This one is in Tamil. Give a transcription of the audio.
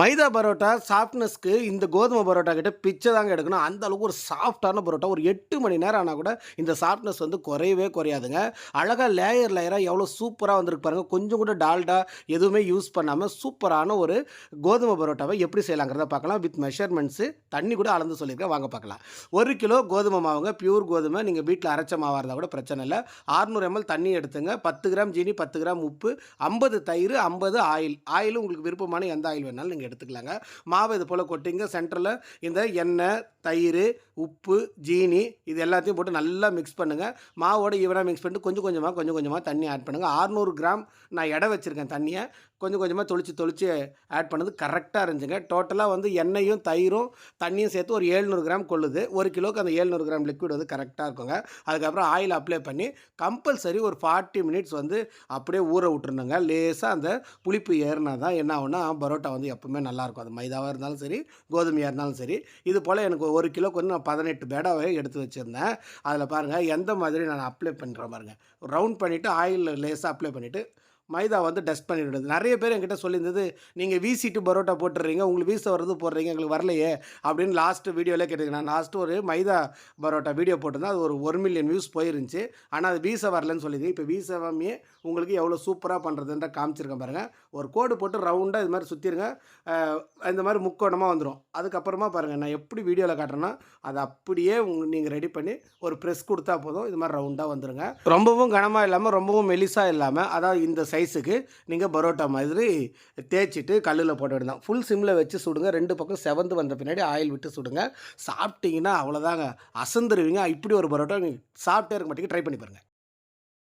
மைதா பரோட்டா சாஃப்ட்னஸ்க்கு இந்த கோதுமை பரோட்டா கிட்ட பிச்சை தாங்க எடுக்கணும். அந்த அளவுக்கு ஒரு சாஃப்டான பரோட்டா. ஒரு எட்டு மணி நேரம் ஆனால் கூட இந்த சாஃப்ட்னஸ் வந்து குறையவே குறையாதுங்க. அழகாக லேயர் லேயராக எவ்வளோ சூப்பராக வந்திருக்கு பாருங்கள் கொஞ்சம் கூட டால்டா எதுவுமே யூஸ் பண்ணாமல் சூப்பரான ஒரு கோதுமை பரோட்டாவை எப்படி செய்யலாங்கிறத பார்க்கலாம். வித் மெஷர்மெண்ட்ஸு தண்ணி கூட அளந்து சொல்லியிருக்கேன். வாங்க பார்க்கலாம். ஒரு கிலோ கோதுமை மாவுங்க. பியூர் கோதுமை. நீங்கள் வீட்டில் அரைச்ச மாவாக இருந்தால் கூட பிரச்சனை இல்லை. 600 எம்எல் தண்ணி எடுத்துங்க. பத்து கிராம் ஜீனி பத்து கிராம் உப்பு ஐம்பது தயிர் ஐம்பது ஆயில். ஆயில் உங்களுக்கு விருப்பமான எந்த ஆயில் வேணாலும் நீங்கள் எடுத்துக்கலாங்க. மாவை இது போல் கொட்டிங்க சென்டரில் இந்த எண்ணெய் தயிர் உப்பு ஜீனி இது எல்லாத்தையும் போட்டு நல்லா மிக்ஸ் பண்ணுங்கள் மாவோட ஈவனாக மிக்ஸ் பண்ணிட்டு கொஞ்சம் கொஞ்சமாக கொஞ்சம் கொஞ்சமாக தண்ணி ஆட் பண்ணுங்கள் 600 கிராம் நான் எடை வச்சுருக்கேன் தண்ணியை. கொஞ்சம் கொஞ்சமாக தொளிச்சு தொளிச்சு ஆட் பண்ணது கரெக்டாக இருந்துச்சுங்க. டோட்டலாக வந்து எண்ணெயும் தயிரும் தண்ணியும் சேர்த்து ஒரு 700 கிராம் கொள்ளுது. ஒரு கிலோக்கு அந்த 700 கிராம் லிக்விட் வந்து கரெக்டாக இருக்குங்க. அதுக்கப்புறம் ஆயில் அப்ளை பண்ணி கம்பல்சரி ஒரு ஃபார்ட்டி மினிட்ஸ் வந்து அப்படியே ஊற விட்டுருணுங்க லேசாக அந்த புளிப்பு ஏறினா தான் என்ன ஆகுனா பரோட்டா வந்து எப்பவுமே நல்லாயிருக்கும் அது மைதாவாக இருந்தாலும் சரி கோதுமையாக இருந்தாலும் சரி. இது போல் எனக்கு ஒரு கிலோக்கு வந்து நான் பதினெட்டு பேடாவே எடுத்து வச்சுருந்தேன். அதில் பாருங்கள் எந்த மாதிரி நான் அப்ளை பண்ணுறேன் பாருங்கள் ரவுண்ட் பண்ணிவிட்டு ஆயிலில் லேசாக அப்ளை பண்ணிவிட்டு மைதா வந்து டஸ்ட் பண்ணிவிடுது நிறைய பேர் என்கிட்ட சொல்லியிருந்தது நீங்கள் வீசிட்டு பரோட்டா போட்டுடுறீங்க உங்களுக்கு வீச வர்றது போடுறீங்க எங்களுக்கு வரலையே அப்படின்னு லாஸ்ட் வீடியோவில் கேட்டிருக்கேன். நான் லாஸ்ட்டு ஒரு மைதா பரோட்டா வீடியோ போட்டிருந்தேன். அது ஒரு ஒரு மில்லியன் வியூஸ் போயிருந்துச்சு. ஆனால் அது வீச வரலன்னு சொல்லியிருக்கேன். இப்போ வீசவாமே உங்களுக்கு எவ்வளோ சூப்பராக பண்ணுறதுன்ற காமிச்சிருக்கேன் பாருங்கள் ஒரு கோடு போட்டு ரவுண்டாக இது மாதிரி சுற்றிருங்க இந்த மாதிரி முக்கோணமாக வந்துடும் அதுக்கப்புறமா பாருங்கள் நான் எப்படி வீடியோவில் காட்டுறேன்னா அதை அப்படியே உங்க நீங்கள் ரெடி பண்ணி ஒரு ப்ரெஸ் கொடுத்தா போதும். இது மாதிரி ரவுண்டாக வந்துருங்க. ரொம்பவும் கனமாக இல்லாமல் ரொம்பவும் மெலிசாக இல்லாமல் அதாவது இந்த சைஸுக்கு நீங்கள் பரோட்டா மாதிரி தேய்ச்சிட்டு கல்லில் போட்டு விடலாம். ஃபுல் சிம்மில் வச்சு சுடுங்க. ரெண்டு பக்கம் செவந்து வந்த பின்னாடி ஆயில் விட்டு சுடுங்க. சாப்பிட்டீங்கன்னா அவ்வளோதாங்க அசந்துருவீங்க. இப்படி ஒரு பரோட்டா நீங்கள் சாப்பிட்டே இருக்க மாட்டேங்க. ட்ரை பண்ணி பாருங்கள்